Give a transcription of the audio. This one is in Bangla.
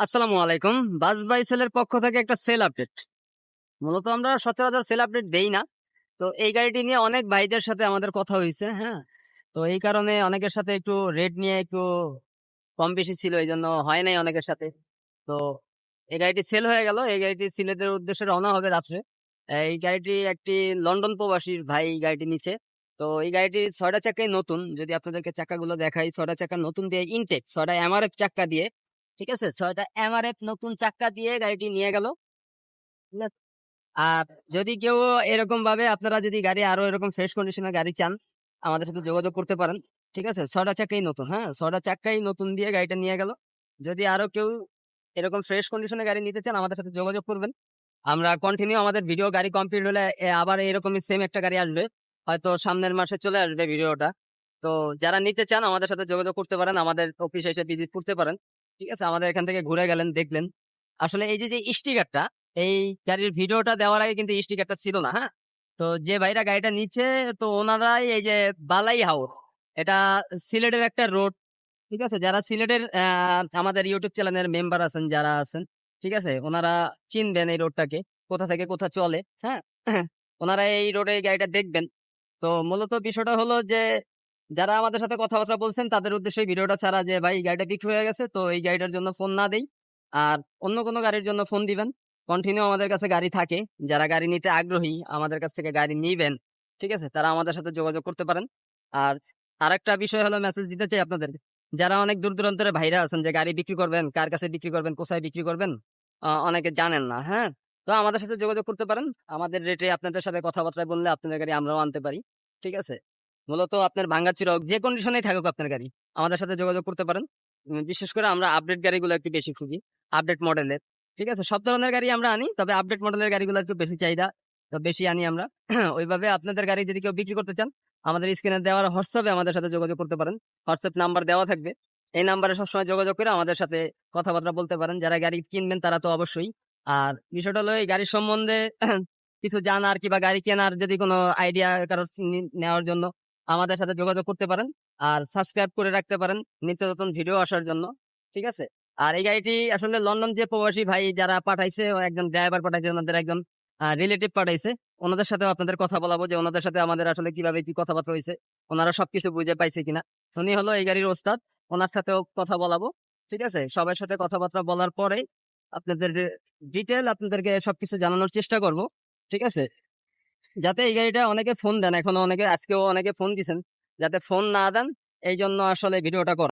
আসসালামু আলাইকুম। বাস বাই সেলের পক্ষ থেকে একটা সেল আপডেট। মূলত আমরা সচরাচর সেল আপডেট দেই না। তো এই গাড়িটি নিয়ে অনেক ভাইদের সাথে আমাদের কথা হয়েছে হ্যাঁ? তো এই কারণে অনেকের সাথে একটু রেট নিয়ে একটু কম বেশি ছিল এই জন্য হয় নাই অনেকের সাথে। তো এই গাড়িটি সেল হয়ে গেল। এই গাড়িটি সিলেটের উদ্দেশ্যে রওনা হবে রাত্রে। এই গাড়িটি একটি লন্ডন প্রবাসীর ভাই গাড়িটি নিচে তো এই গাড়িটি ছয়টা চাকাই নতুন। যদি আপনাদেরকে চাকাগুলো দেখাই, ছয়টা চাকা নতুন দিয়ে ইনটেক, ছয়টা এমআরএফ চাক্কা দিয়ে ঠিক আছে? ছয়টা এমআরএফ নতুন চাক্কা দিয়ে গাড়িটি নিয়ে গেল? আর যদি কেউ এরকম ভাবে আপনারা যদি গাড়ি আরও এরকম ফ্রেশ কন্ডিশনের গাড়ি চান, আমাদের সাথে যোগাযোগ করতে পারেন। ঠিক আছে? ছয়টা চাক্কাই নতুন হ্যাঁ? ছয়টা চাক্কাই নতুন দিয়ে গাড়িটা নিয়ে গেল। যদি আরও কেউ এরকম ফ্রেশ কন্ডিশনে গাড়ি নিতে চান, আমাদের সাথে যোগাযোগ করবেন। আমরা কন্টিনিউ আমাদের ভিডিও গাড়ি কমপ্লিট হলে আবার এরকমই সেম একটা গাড়ি আসবে। হয়তো সামনের মাসে চলে আসবে ভিডিওটা তো যারা নিতে চান, আমাদের সাথে যোগাযোগ করতে পারেন। আমাদের অফিসে এসে ভিজিট করতে পারেন। ঠিক আছে? আমাদের এখান থেকে ঘুরে গেলেন, দেখলেন। আসলে এই যে যে স্টিকারটা, এই গাড়ির ভিডিওটা দেওয়ার আগে কিন্তু স্টিকারটা ছিল না হ্যাঁ? তো যে ভাইরা গাড়িটা নিচ্ছে, তো ওনারাই এই যে বালাই হাওর, এটা সিলেটের একটা রোড, ঠিক আছে? যারা সিলেটের আমাদের ইউটিউব চ্যানেলের মেম্বার আছেন, যারা আছেন, ঠিক আছে? ওনারা চিনবেন এই রোডটাকে, কোথা থেকে কোথা চলে হ্যাঁ? ওনারা এই রোডে গাড়িটা দেখবেন। তো মূলত বিষয়টা হলো যে যারা আমাদের সাথে কথাবার্তা বলছেন, তাদের উদ্দেশ্যে ভিডিওটা ছাড়া যে, ভাই গাড়িটা বিক্রি হয়ে গেছে, তো এই গাড়িটার জন্য ফোন না দেই। আর অন্য কোনো গাড়ির জন্য ফোন দিবেন। কন্টিনিউ আমাদের কাছে গাড়ি থাকে। যারা গাড়ি নিতে আগ্রহী, আমাদের কাছ থেকে গাড়ি নিবেন, ঠিক আছে? তারা আমাদের সাথে যোগাযোগ করতে পারেন। আর আরেকটা বিষয় হলো মেসেজ দিতে চাই আপনাদের। যারা অনেক দূর দূরান্তরে ভাইরা আছেন যে, গাড়ি বিক্রি করবেন, কার কাছে বিক্রি করবেন, কোথায় বিক্রি করবেন অনেকে জানেন না হ্যাঁ? তো আমাদের সাথে যোগাযোগ করতে পারেন। আমাদের রেটে আপনাদের সাথে কথাবার্তা বললে আপনাদের গাড়ি আমরাও আনতে পারি, ঠিক আছে? মূলত আপনার ভাঙ্গাচুরা হোক যে কন্ডিশনেই থাকুক আপনার গাড়ি, আমাদের সাথে যোগাযোগ করতে পারেন। বিশেষ করে আমরা আপডেট গাড়িগুলো একটু বেশি খুঁজি আপডেট মডেলের ঠিক আছে? সব ধরনের গাড়ি আমরা আনি, তবে আপডেট মডেলের গাড়িগুলো একটু বেশি চাহিদা বেশি আনি আমরা। ওইভাবে আপনাদের গাড়ি যদি কেউ বিক্রি করতে চান, আমাদের স্ক্রিনে দেওয়ার হোয়াটসঅ্যাপে আমাদের সাথে যোগাযোগ করতে পারেন। হোয়াটসঅ্যাপ নাম্বার দেওয়া থাকবে। এই নাম্বারে সবসময় যোগাযোগ করে আমাদের সাথে কথাবার্তা বলতে পারেন। যারা গাড়ি কিনবেন তারা তো অবশ্যই। আর বিষয়টা হলো এই গাড়ির সম্বন্ধে কিছু জানার কিংবা গাড়ি কেনার যদি কোনো আইডিয়া কারোর নেওয়ার জন্য আমাদের সাথে যোগাযোগ করতে পারেন আর সাবস্ক্রাইব করে রাখতে পারেন নিত্য নতুন ভিডিও আসার জন্য, ঠিক আছে? আর এই গাড়িটি আসলে লন্ডন যে প্রবাসী ভাই যারা পাঠাইছে একজন ড্রাইভার পাঠাইছে, ওনাদের একজন রিলেটিভ পাঠাইছে, ওনাদের সাথে আপনাদের কথা বলাবো যে ওনাদের সাথে আমাদের আসলে কীভাবে কি কথাবার্তা হয়েছে, ওনারা সবকিছু বুঝে পাইছে কিনা। উনি হলো এই গাড়ির ওস্তাদ, ওনার সাথেও কথা বলাবো, ঠিক আছে? সবার সাথে কথাবার্তা বলার পরে আপনাদের ডিটেল আপনাদেরকে সবকিছু জানানোর চেষ্টা করব, ঠিক আছে? যাতে এই গাড়িটা অনেকে ফোন দেন, এখনও অনেকে, আজকেও অনেকে ফোন দিছেন, যাতে ফোন না দেন এই জন্য আসলে ভিডিওটা করা।